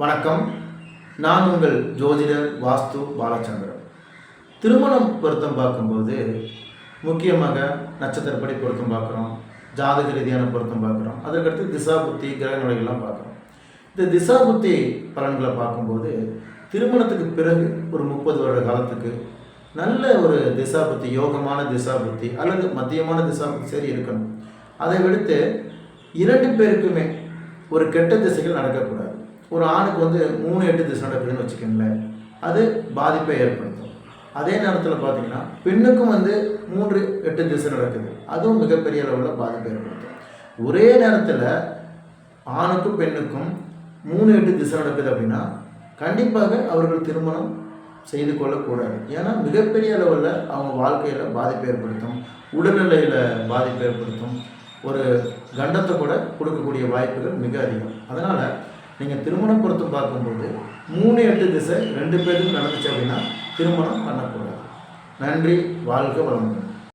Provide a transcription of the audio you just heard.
வணக்கம். நான் உங்கள் ஜோதிடர் வாஸ்து பாலச்சந்திரன். திருமணம் பொருத்தம் பார்க்கும்போது முக்கியமாக நட்சத்திரப்படி பொருத்தம் பார்க்குறோம் ஜாதக ரீதியான பொருத்தம் பார்க்குறோம் அதற்கடுத்து திசா புத்தி கிரக நிலைகள்லாம் பார்க்குறோம். இந்த திசா புத்தி பலன்களை பார்க்கும்போது திருமணத்துக்கு பிறகு ஒரு முப்பது வருட காலத்துக்கு நல்ல ஒரு திசா புத்தி யோகமான திசா புத்தி அல்லது மத்தியமான திசா புத்தி சரி இருக்கணும். அதை விடுத்து இரண்டு பேருக்குமே ஒரு கெட்ட திசைகள் நடக்கக்கூடாது. ஒரு ஆணுக்கு வந்து மூணு எட்டு திசை நடக்குதுன்னு வச்சுக்கோங்களேன் அது பாதிப்பை ஏற்படுத்தும். அதே நேரத்தில் பார்த்தீங்கன்னா பெண்ணுக்கும் வந்து மூன்று எட்டு திசை நடக்குது. அதுவும் மிகப்பெரிய அளவில் பாதிப்பை ஏற்படுத்தும். ஒரே நேரத்தில் ஆணுக்கும் பெண்ணுக்கும் மூணு எட்டு திசை நடக்குது அப்படின்னா கண்டிப்பாக அவர்கள் திருமணம் செய்து கொள்ளக்கூடாது. ஏன்னா மிகப்பெரிய அளவில் அவங்க வாழ்க்கையில் பாதிப்பை ஏற்படுத்தும். உடல்நிலையில் பாதிப்பை ஏற்படுத்தும். ஒரு கண்டத்தை கூட கொடுக்கக்கூடிய வாய்ப்புகள் மிக அதிகம். அதனால் நீங்கள் திருமணம் பொறுத்து பார்க்கும்போது மூணு எட்டு திசை ரெண்டு பேருக்கும் நடந்துச்சு அப்படின்னா திருமணம் பண்ணக்கூடாது. நன்றி வாழ்க வளமுடன்.